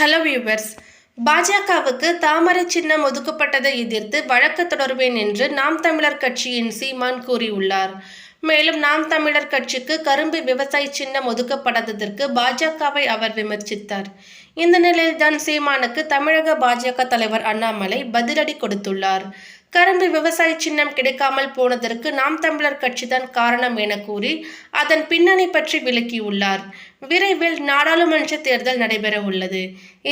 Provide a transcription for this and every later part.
Hello viewers பாஜகவுக்கு தாமரை சின்னம் ஒதுக்கப்பட்டதை எதிர்த்து வழக்கு தொடர்வேன் என்று நாம் தமிழர் கட்சியின் சீமான் கூறியுள்ளார். மேலும் நாம் தமிழர் கட்சிக்கு கரும்பு விவசாய சின்னம் ஒதுக்கப்படாததற்கு பாஜகவை அவர் விமர்சித்தார். இந்த நிலையில்தான் சீமானுக்கு தமிழக பாஜக தலைவர் அண்ணாமலை பதிலடி கொடுத்துள்ளார். கரும்பு விவசாய சின்னம் கிடைக்காமல் போனதற்கு நாம் தமிழர் கட்சிதான் காரணம் என கூறி அதன் பின்னணி பற்றி விளக்கியுள்ளார். விரைவில் நாடாளுமன்ற தேர்தல் நடைபெற உள்ளது.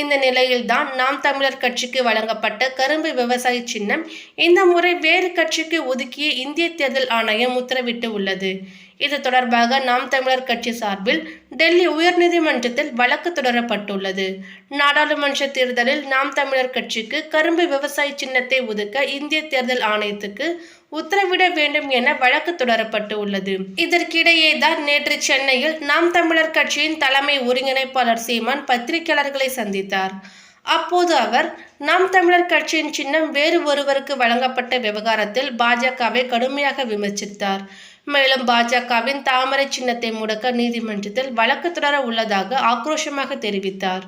இந்த நிலையில்தான் நாம் தமிழர் கட்சிக்கு வழங்கப்பட்ட கரும்பு விவசாய சின்னம் இந்த முறை வேறு கட்சிக்கு ஒதுக்கிய இந்திய தேர்தல் ஆணையம் உத்தரவிட்டு உள்ளது. இது தொடர்பாக நாம் தமிழர் கட்சி சார்பில் டெல்லி உயர்நீதிமன்றத்தில் வழக்கு தொடரப்பட்டுள்ளது. நாடாளுமன்ற தேர்தலில் நாம் தமிழர் கட்சிக்கு கரும்பு விவசாய சின்னத்தை ஒதுக்க இந்திய தேர்தல் ஆணையத்துக்கு உத்தரவிட வேண்டும் என வழக்கு தொடரப்பட்டு உள்ளது இதற்கிடையே தான் நேற்று சென்னையில் நாம் தமிழர் கட்சியின் தலைமை ஒருங்கிணைப்பாளர் சீமான் பத்திரிகையாளர்களை சந்தித்தார். அப்போது அவர் நாம் தமிழர் கட்சியின் சின்னம் வேறு ஒருவருக்கு வழங்கப்பட்ட விவகாரத்தில் பாஜகவை கடுமையாக விமர்சித்தார். மேலும் பாஜகவின் தாமரை சின்னத்தை முடக்க நீதிமன்றத்தில் வழக்கு தொடர உள்ளதாக ஆக்ரோஷமாக தெரிவித்தார்.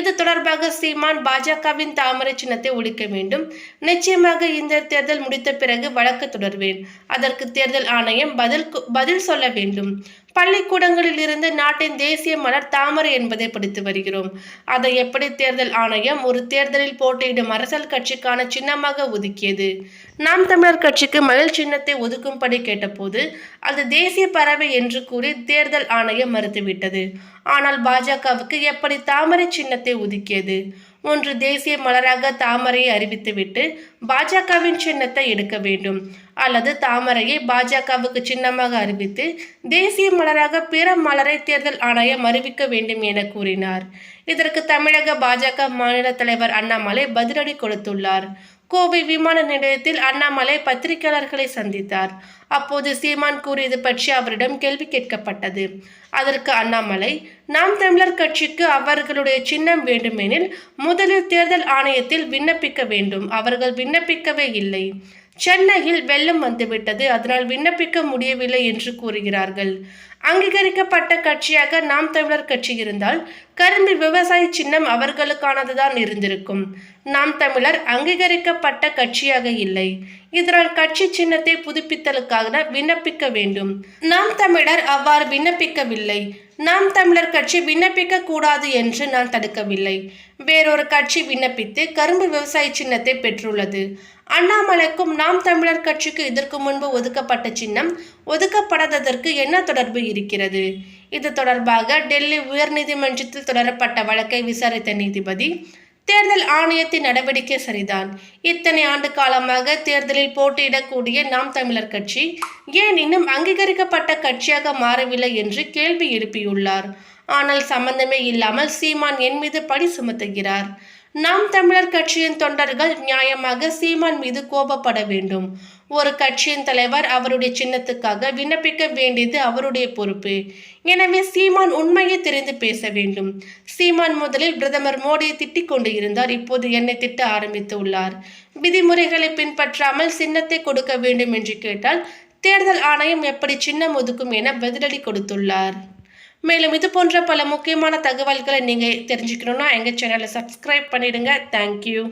இது தொடர்பாக சீமான் பாஜகவின் தாமரை சின்னத்தை ஒழிக்க வேண்டும். நிச்சயமாக இந்த தேர்தல் முடித்த பிறகு வழக்கு தொடர்வேன். அதற்கு தேர்தல் ஆணையம் பதில் பதில் சொல்ல வேண்டும். பள்ளிக்கூடங்களில் இருந்து நாட்டின் தேசிய மலர் தாமரை என்பதை படித்து வருகிறோம். அதை எப்படி தேர்தல் ஆணையம் ஒரு தேர்தலில் போட்டியிடும் அரசியல் கட்சிக்கான சின்னமாக ஒதுக்கியது. நாம் தமிழர் கட்சிக்கு மயில் சின்னத்தை ஒதுக்கும்படி கேட்டபோது அது தேசிய பறவை என்று கூறி தேர்தல் ஆணையம் மறுத்துவிட்டது. ஆனால் பாஜகவுக்கு எப்படி தாமரை சின்னத்தை ஒதுக்கியது? ஒன்று தேசிய மலராக தாமரையை அறிவித்துவிட்டு பாஜகவின் சின்னத்தை எடுக்க வேண்டும். அல்லது தாமரையை பாஜகவுக்கு சின்னமாக அறிவித்து தேசிய மலராக பிற மலரை தேர்தல் ஆணையம் அறிவிக்க வேண்டும் என கூறினார். இதற்கு தமிழக பாஜக மாநில தலைவர் அண்ணாமலை பதிலடி கொடுத்துள்ளார். கோவை விமான நிலையத்தில் அண்ணாமலை பத்திரிகையாளர்களை சந்தித்தார். அப்போது சீமான் கூறியது பற்றி அவரிடம் கேள்வி கேட்கப்பட்டது. அதற்கு அண்ணாமலை நாம் தமிழர் கட்சிக்கு அவர்களுடைய சின்னம் வேண்டுமெனில் முதலில் தேர்தல் ஆணையத்தில் விண்ணப்பிக்க வேண்டும். அவர்கள் விண்ணப்பிக்கவே இல்லை. சென்னையில் வெள்ளம் வந்துவிட்டது. அதனால் விண்ணப்பிக்க முடியவில்லை என்று கூறுகிறார்கள். அங்கீகரிக்கப்பட்ட கட்சியாக நாம் தமிழர் கட்சி இருந்தால் கரும்பு விவசாய சின்னம் அவர்களுக்கானதுதான் இருந்திருக்கும். நாம் தமிழர் அங்கீகரிக்கப்பட்ட கட்சியாக இல்லை. இதனால் கட்சி சின்னத்தை புதுப்பித்தலுக்காக விண்ணப்பிக்க வேண்டும். நாம் தமிழர் அவ்வாறு விண்ணப்பிக்கவில்லை. நாம் தமிழர் கட்சி விண்ணப்பிக்க கூடாது என்று நான் தடுக்கவில்லை. வேறொரு கட்சி விண்ணப்பித்து கரும்பு விவசாய சின்னத்தை பெற்றுள்ளது. அண்ணாமலைக்கும் நாம் தமிழர் கட்சிக்கு இதற்கு முன்பு ஒதுக்கப்பட்ட சின்னம் ஒதுக்கப்படாததற்கு என்ன தொடர்பு இருக்கிறது? இது தொடர்பாக டெல்லி உயர்நீதிமன்றத்தில் தொடரப்பட்ட வழக்கை விசாரித்த நீதிபதி தேர்தல் ஆணையத்தின் நடவடிக்கை சரிதான். இத்தனை ஆண்டு காலமாக தேர்தலில் போட்டியிடக்கூடிய நாம் தமிழர் கட்சி ஏன் இன்னும் அங்கீகரிக்கப்பட்ட கட்சியாக மாறவில்லை என்று கேள்வி எழுப்பியுள்ளார். ஆனால் சம்பந்தமே இல்லாமல் சீமான் என் மீது படி சுமத்துகிறார். நாம் தமிழர் கட்சியின் தொண்டர்கள் நியாயமாக சீமான் மீது கோபப்பட வேண்டும். ஒரு கட்சியின் தலைவர் அவருடைய சின்னத்துக்காக விண்ணப்பிக்க வேண்டியது அவருடைய பொறுப்பு. எனவே சீமான் உண்மையை தெரிந்து பேச வேண்டும். சீமான் முதலில் பிரதமர் மோடியை திட்டிக் கொண்டு இருந்தார். இப்போது என்னை திட்ட ஆரம்பித்து உள்ளார். விதிமுறைகளை பின்பற்றாமல் சின்னத்தை கொடுக்க வேண்டும் என்று கேட்டால் தேர்தல் ஆணையம் எப்படி சின்னம் ஒதுக்கும் என பதிலடி கொடுத்துள்ளார். மேலும் இது போன்ற பல முக்கியமான தகவல்களை நீங்கள் தெரிஞ்சுக்கணுன்னா எங்கள் சேனலை சப்ஸ்கிரைப் பண்ணிடுங்க. தேங்க்யூ